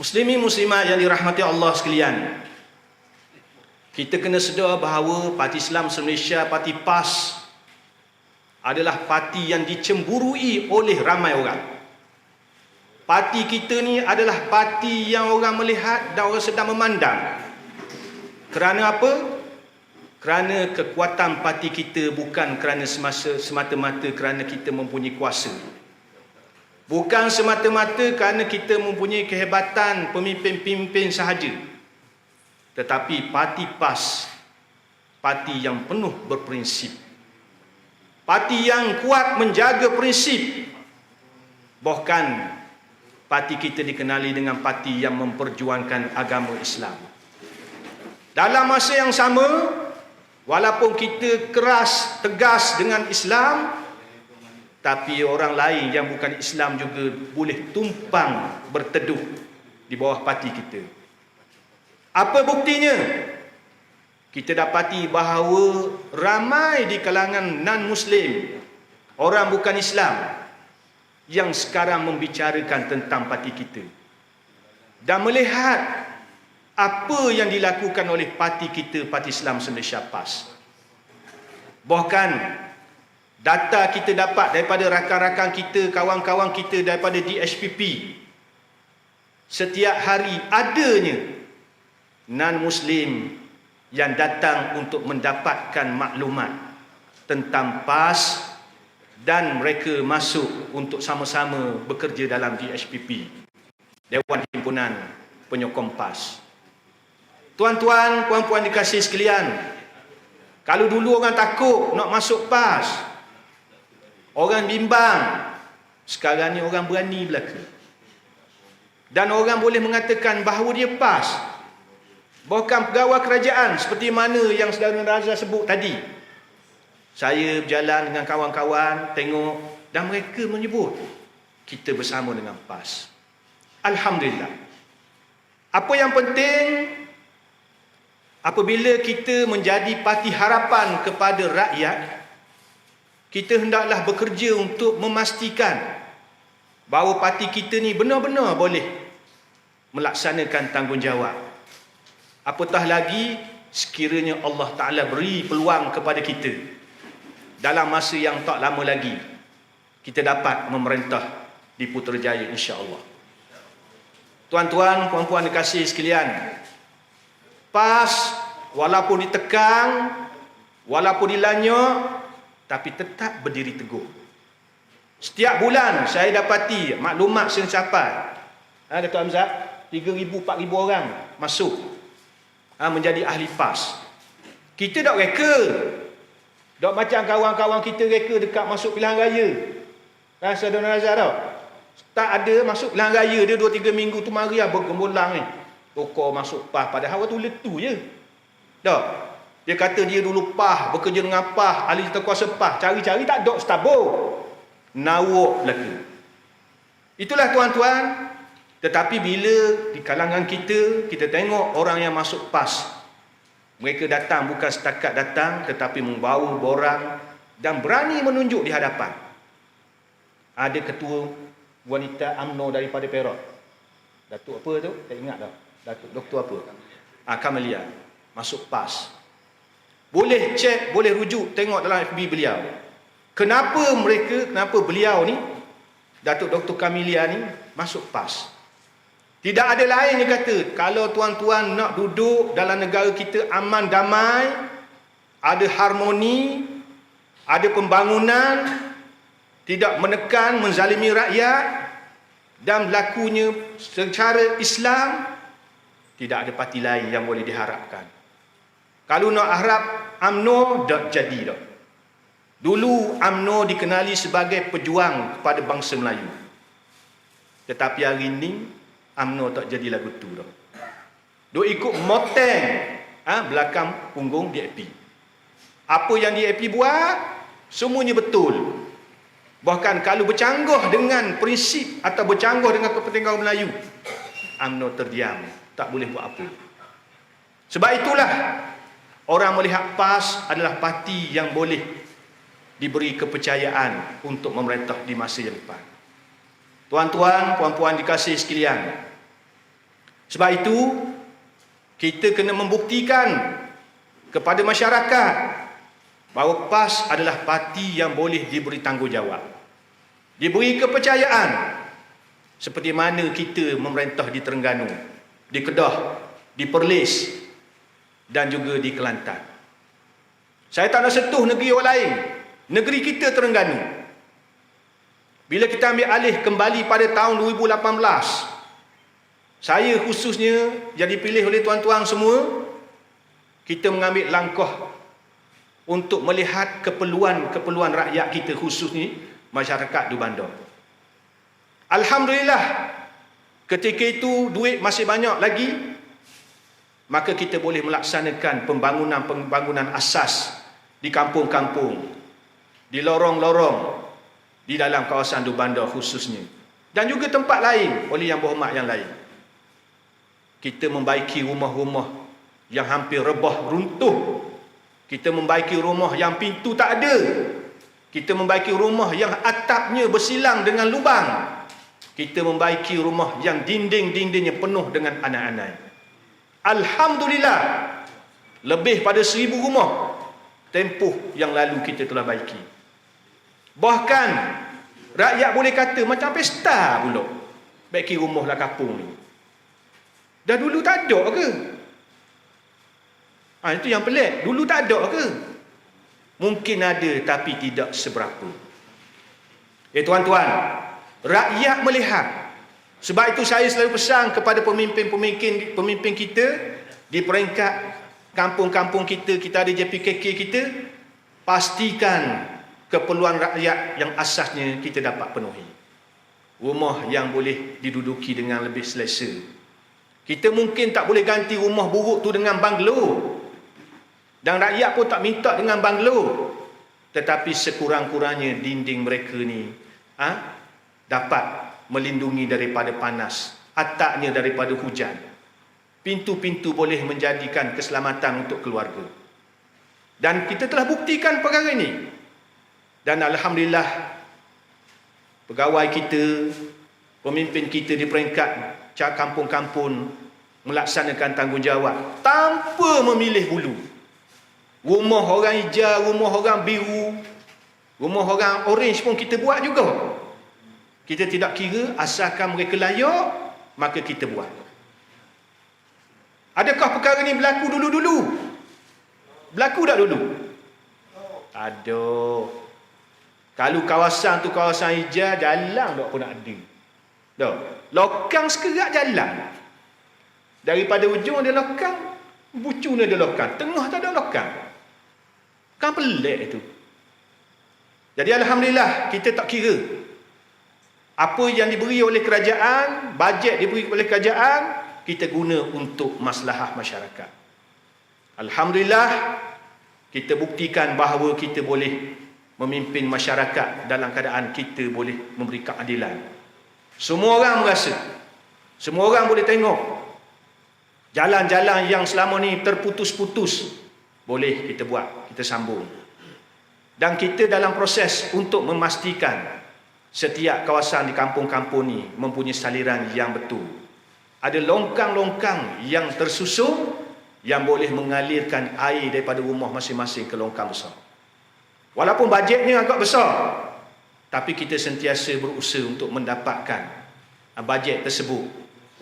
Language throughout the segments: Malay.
Muslimin muslimat yang dirahmati Allah sekalian. Kita kena sedar bahawa Parti Islam Malaysia Parti PAS adalah parti yang dicemburui oleh ramai orang. Parti kita ni adalah parti yang orang melihat dan orang sedang memandang. Kerana apa? Kerana kekuatan parti kita bukan kerana semasa semata-mata kerana kita mempunyai kuasa. Bukan semata-mata kerana kita mempunyai kehebatan pemimpin-pemimpin sahaja. Tetapi parti PAS, parti yang penuh berprinsip. Parti yang kuat menjaga prinsip. Bahkan parti kita dikenali dengan parti yang memperjuangkan agama Islam. Dalam masa yang sama, walaupun kita keras, tegas dengan Islam, tapi orang lain yang bukan Islam juga boleh tumpang berteduh di bawah parti kita. Apa buktinya? Kita dapati bahawa ramai di kalangan non-Muslim, orang bukan Islam, yang sekarang membicarakan tentang parti kita. Dan melihat apa yang dilakukan oleh parti kita, Parti Islam Malaysia PAS. Bahkan data kita dapat daripada rakan-rakan kita, kawan-kawan kita daripada DHPP. Setiap hari adanya non-Muslim yang datang untuk mendapatkan maklumat tentang PAS dan mereka masuk untuk sama-sama bekerja dalam DHPP. Dewan Himpunan Penyokong PAS. Tuan-tuan, puan-puan dikasih sekalian, kalau dulu orang takut nak masuk PAS, Orang bimbang. Sekarang ni orang berani belaka. Dan orang boleh mengatakan bahawa dia pas. Bahkan pegawai kerajaan seperti mana yang saudara Raza sebut tadi. Saya berjalan dengan kawan-kawan, tengok dan mereka menyebut kita bersama dengan PAS. Alhamdulillah. Apa yang penting apabila kita menjadi parti harapan kepada rakyat, kita hendaklah bekerja untuk memastikan bahawa parti kita ni benar-benar boleh melaksanakan tanggungjawab. Apatah lagi sekiranya Allah Ta'ala beri peluang kepada kita dalam masa yang tak lama lagi kita dapat memerintah di Putrajaya insya-Allah. Tuan-tuan, puan-puan dikasihi sekalian, PAS walaupun ditekang, walaupun dilanyok, tapi tetap berdiri teguh. Setiap bulan saya dapati maklumat sencapai. Ha, Datuk Hamzah, 3,000, 4,000 orang masuk ha, menjadi ahli PAS. Kita tak reka. Tak macam kawan-kawan kita reka dekat masuk pilihan raya. Rasa Don Razak tau. Tak ada masuk pilihan raya dia 2-3 minggu tu mari lah bergembulang ni. Toko masuk PAS padahal waktu letu je. Tak. Dia kata dia dulu pah, bekerja dengan pah, ahli terkuasa pah. Cari-cari tak dok stabur. Nawuk lagi. Itulah tuan-tuan. Tetapi bila di kalangan kita, kita tengok orang yang masuk PAS. Mereka datang bukan setakat datang, tetapi membawa borang dan berani menunjuk di hadapan. Ada ketua wanita UMNO daripada Perak. Datuk apa tu? Tak ingat dah. Datuk doktor apa? Ah, Kamelia. Masuk PAS. Boleh cek, boleh rujuk tengok dalam FB beliau. Kenapa mereka, kenapa beliau ni Datuk Dr. Kamilia ni masuk PAS. Tidak ada lain dia kata, kalau tuan-tuan nak duduk dalam negara kita aman damai, ada harmoni, ada pembangunan, tidak menekan, menzalimi rakyat dan berlakunya secara Islam, tidak ada parti lain yang boleh diharapkan. Kalau nak harap AMNO tak jadi dah. Dulu AMNO dikenali sebagai pejuang kepada bangsa Melayu. Tetapi hari ini AMNO tak jadi lagu tu dah. Duk ikut moteng ha, belakang punggung DAP. Apa yang DAP buat semuanya betul. Bahkan kalau bercanggah dengan prinsip atau bercanggah dengan kepentingan Melayu, AMNO terdiam, tak boleh buat apa. Sebab itulah Orang melihat PAS adalah parti yang boleh diberi kepercayaan untuk memerintah di masa yang depan. Tuan-tuan, puan-puan dikasih sekalian, Sebab itu, kita kena membuktikan kepada masyarakat bahawa PAS adalah parti yang boleh diberi tanggungjawab. Diberi kepercayaan seperti mana kita memerintah di Terengganu, di Kedah, di Perlis dan juga di Kelantan. Saya tak nak sentuh negeri orang lain. Negeri kita Terengganu. Bila kita ambil alih kembali pada tahun 2018, saya khususnya yang dipilih oleh tuan-tuan semua, kita mengambil langkah untuk melihat keperluan-keperluan rakyat kita khusus ni masyarakat di bandar. Alhamdulillah ketika itu duit masih banyak lagi maka kita boleh melaksanakan pembangunan-pembangunan asas di kampung-kampung, di lorong-lorong, di dalam kawasan Dua Bandar khususnya. Dan juga tempat lain oleh yang berhormat yang lain. Kita membaiki rumah-rumah yang hampir rebah runtuh. Kita membaiki rumah yang pintu tak ada. Kita membaiki rumah yang atapnya bersilang dengan lubang. Kita membaiki rumah yang dinding-dindingnya penuh dengan anak-anak. Alhamdulillah. Lebih pada seribu rumah tempoh yang lalu kita telah baiki. Bahkan rakyat boleh kata macam pesta pula. Baiki rumahlah kampung ni. Dah dulu tak ada ke? Ha, itu yang pelik. Dulu tak ada ke? Mungkin ada tapi tidak seberapa. Eh tuan-tuan, rakyat melihat. Sebab itu saya selalu pesan kepada pemimpin-pemimpin pemimpin kita di peringkat kampung-kampung kita, kita ada JPKK kita, pastikan keperluan rakyat yang asasnya kita dapat penuhi. Rumah yang boleh diduduki dengan lebih selesa. Kita mungkin tak boleh ganti rumah buruk tu dengan banglo. Dan rakyat pun tak minta dengan banglo. Tetapi sekurang-kurangnya dinding mereka ni ha, dapat melindungi daripada panas. Atapnya daripada hujan. Pintu-pintu boleh menjadikan keselamatan untuk keluarga. Dan kita telah buktikan perkara ini. Dan Alhamdulillah pegawai kita, pemimpin kita di peringkat kampung-kampung melaksanakan tanggungjawab tanpa memilih bulu. Rumah orang hijau, rumah orang biru, rumah orang orange pun kita buat juga. Kita tidak kira asalkan mereka layak, maka kita buat. Adakah perkara ini berlaku dulu-dulu? Berlaku tak dulu? Aduh. Kalau kawasan tu kawasan hijau, jalan tak pun ada. Tak. Lokang sekerak jalan. Daripada ujung ada lokang, bucu ada lokang, tengah tak ada lokang. Kan pelik itu. Jadi Alhamdulillah, kita tak kira. Apa yang diberi oleh kerajaan, bajet diberi oleh kerajaan, kita guna untuk masalah masyarakat. Alhamdulillah, kita buktikan bahawa kita boleh memimpin masyarakat dalam keadaan kita boleh memberi keadilan. Semua orang merasa. Semua orang boleh tengok. Jalan-jalan yang selama ni terputus-putus. Boleh kita buat. Kita sambung. Dan kita dalam proses untuk memastikan setiap kawasan di kampung-kampung ni mempunyai saliran yang betul. Ada longkang-longkang yang tersusun yang boleh mengalirkan air daripada rumah masing-masing ke longkang besar. Walaupun bajetnya agak besar, tapi kita sentiasa berusaha untuk mendapatkan uh, bajet tersebut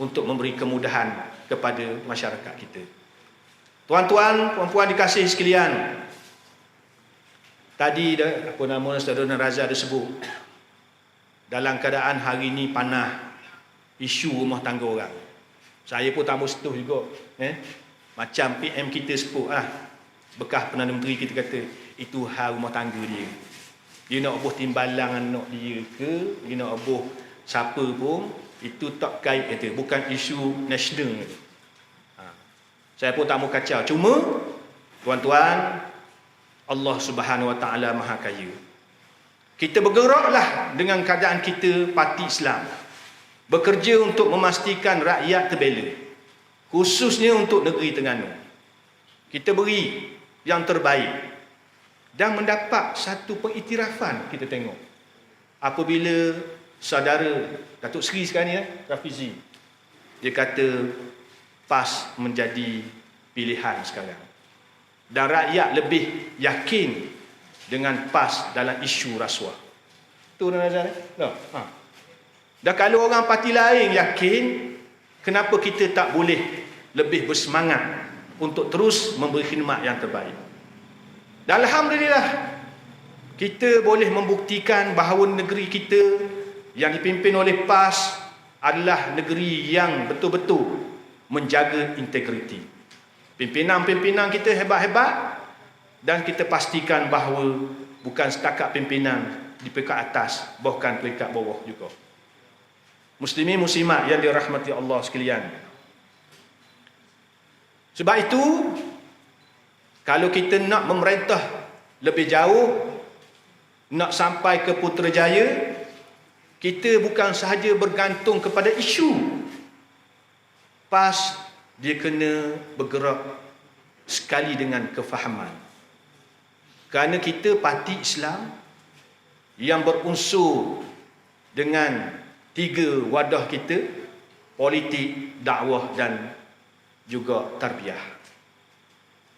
untuk memberi kemudahan kepada masyarakat kita. Tuan-tuan, puan-puan dikasih sekalian. Tadi apa nama Saudara Raza ada sebut. Dalam keadaan hari ini panah isu rumah tangga orang. Saya pun tak setuh juga, eh. Macam PM kita sebut ah. Bekas Perdana Menteri kita kata, itu hal rumah tangga dia. Dia nak abuh timbalan anak dia ke, dia nak abuh siapa pun, itu tak kait itu, bukan isu nasional. Ha. Saya pun tak kacau. Cuma, tuan-tuan, Allah subhanahu wa ta'ala maha kaya. Kita bergeraklah dengan keadaan kita parti Islam. Bekerja untuk memastikan rakyat terbela. Khususnya untuk negeri Terengganu. Kita beri yang terbaik dan mendapat satu pengiktirafan kita tengok apabila saudara Datuk Seri sekarang ni ya Rafizi dia kata PAS menjadi pilihan sekarang. Dan rakyat lebih yakin dengan PAS dalam isu rasuah. Tu Tuan Nazar. No. Ha. Dan kalau orang parti lain yakin, kenapa kita tak boleh lebih bersemangat untuk terus memberi khidmat yang terbaik. Dan Alhamdulillah, kita boleh membuktikan bahawa negeri kita yang dipimpin oleh PAS adalah negeri yang betul-betul menjaga integriti. Pimpinan-pimpinan kita hebat-hebat dan kita pastikan bahawa bukan setakat pimpinan di peringkat atas, bahkan peringkat bawah juga. Muslimin muslimat yang dirahmati Allah sekalian. Sebab itu kalau kita nak memerintah lebih jauh nak sampai ke Putrajaya kita bukan sahaja bergantung kepada isu PAS dia kena bergerak sekali dengan kefahaman. Kerana kita parti Islam yang berunsur dengan tiga wadah kita, politik, dakwah dan juga tarbiyah.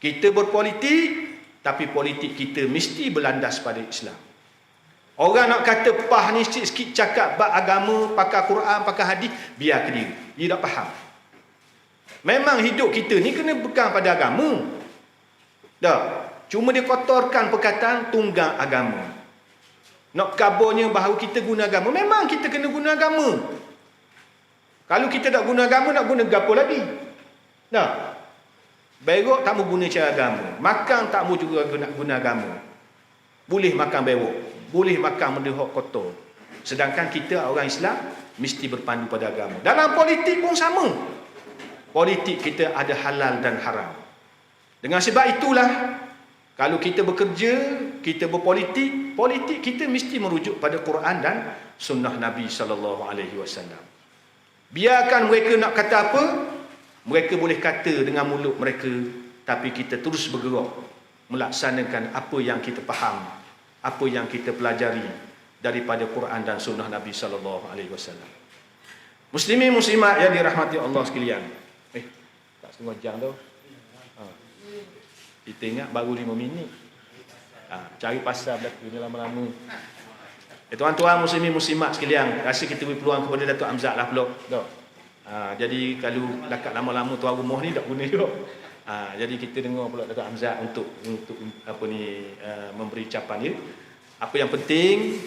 Kita berpolitik tapi politik kita mesti berlandas pada Islam. Orang nak kata pah ni sikit-sikit cakap bab agama, pakai Quran, pakai hadis, biar ke diri. Dia tak faham. Memang hidup kita ni kena pegang pada agama. Dah. Cuma dia kotorkan perkataan tunggang agama. Nak kabarnya bahawa kita guna agama. Memang kita kena guna agama. Kalau kita tak guna agama, nak guna gapo lagi? Dah. Berok tak mau guna cara agama. Makan tak mau juga guna, guna agama. Boleh makan berok. Boleh makan benda kotor. Sedangkan kita orang Islam mesti berpandu pada agama. Dalam politik pun sama politik kita ada halal dan haram. Dengan sebab itulah kalau kita bekerja, kita berpolitik, politik kita mesti merujuk pada Quran dan sunnah Nabi sallallahu alaihi wasallam. Biarkan mereka nak kata apa, mereka boleh kata dengan mulut mereka, tapi kita terus bergerak melaksanakan apa yang kita faham, apa yang kita pelajari daripada Quran dan sunnah Nabi sallallahu alaihi wasallam. Muslimin muslimat yang dirahmati Allah sekalian setengah jam tu. Kita ingat baru lima minit. Ha. Cari pasal berlaku ni lama-lama. Eh, tuan-tuan muslimin muslimat sekalian, rasa kita beri peluang kepada Datuk Amzad lah pula. Ha. jadi kalau dekat lama-lama tuan rumah ni tak guna juga. Ha. jadi kita dengar pula Datuk Amzad untuk untuk apa ni uh, memberi ucapan dia. Apa yang penting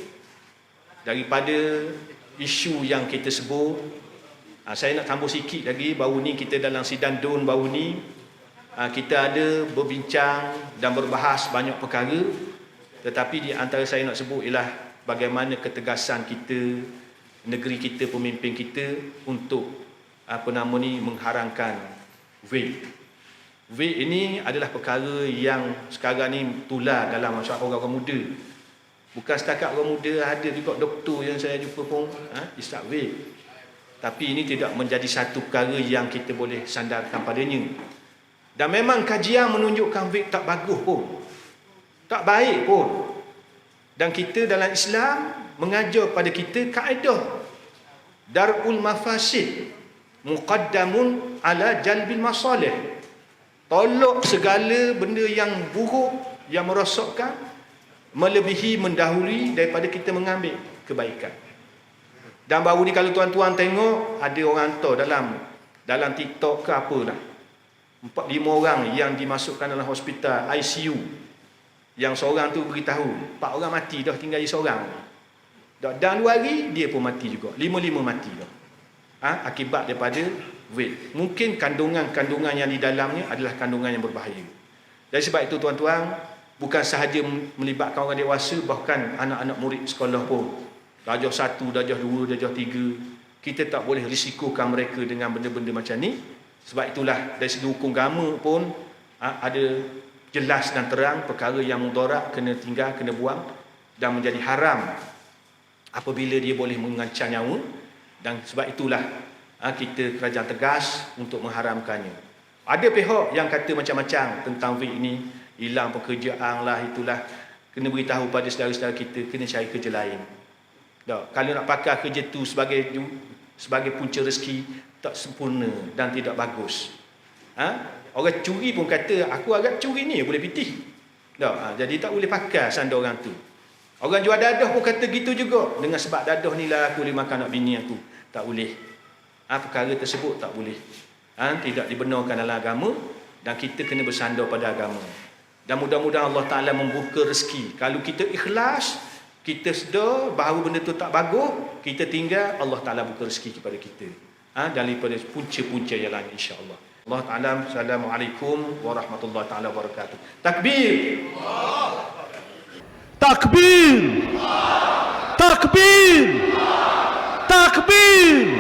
daripada isu yang kita sebut Ha, saya nak tambah sikit lagi baru ni kita dalam sidang DUN baru ni kita ada berbincang dan berbahas banyak perkara tetapi di antara saya nak sebut ialah bagaimana ketegasan kita negeri kita pemimpin kita untuk apa nama ni mengharangkan vape. Vape ini adalah perkara yang sekarang ni tular dalam masyarakat orang-orang muda. Bukan setakat orang muda ada juga doktor yang saya jumpa pun ha, isap vape. Tapi ini tidak menjadi satu perkara yang kita boleh sandarkan padanya. Dan memang kajian menunjukkan vape tak bagus pun. Tak baik pun. Dan kita dalam Islam mengajar pada kita kaedah. Dar'ul mafasid. Muqaddamun ala jalbil masalih. Tolok segala benda yang buruk, yang merosokkan. Melebihi mendahului daripada kita mengambil kebaikan. Dan baru ni kalau tuan-tuan tengok ada orang hantar dalam dalam TikTok ke apa lah. Empat lima orang yang dimasukkan dalam hospital ICU. Yang seorang tu beritahu, empat orang mati dah tinggal dia seorang. Dan dua hari dia pun mati juga. Lima-lima mati dah. Ha? Akibat daripada vape. Mungkin kandungan-kandungan yang di dalamnya adalah kandungan yang berbahaya. Dari sebab itu tuan-tuan, bukan sahaja melibatkan orang dewasa, bahkan anak-anak murid sekolah pun darjah satu, darjah dua, darjah tiga. Kita tak boleh risikokan mereka dengan benda-benda macam ni. Sebab itulah dari segi hukum agama pun ada jelas dan terang perkara yang mudarat kena tinggal, kena buang dan menjadi haram apabila dia boleh mengancam nyawa dan sebab itulah kita kerajaan tegas untuk mengharamkannya. Ada pihak yang kata macam-macam tentang vape ini hilang pekerjaan lah itulah kena beritahu pada saudara-saudara kita kena cari kerja lain. Tak. Kalau nak pakai kerja tu sebagai sebagai punca rezeki, tak sempurna dan tidak bagus. Ha? Orang curi pun kata, aku agak curi ni boleh pitih. Tak, ha, jadi tak boleh pakai sanda orang tu. Orang jual dadah pun kata gitu juga. Dengan sebab dadah ni lah aku boleh makan anak bini aku. Tak boleh. Ha, perkara tersebut tak boleh. Ha, tidak dibenarkan dalam agama dan kita kena bersandar pada agama. Dan mudah-mudahan Allah Ta'ala membuka rezeki. Kalau kita ikhlas, kita sedar bahawa benda tu tak bagus, kita tinggal, Allah Ta'ala buka rezeki kepada kita. Ha, daripada punca-punca yang lain insyaAllah. Allah Ta'ala, Assalamualaikum warahmatullahi ta'ala wabarakatuh. Takbir! Takbir! Takbir! Takbir!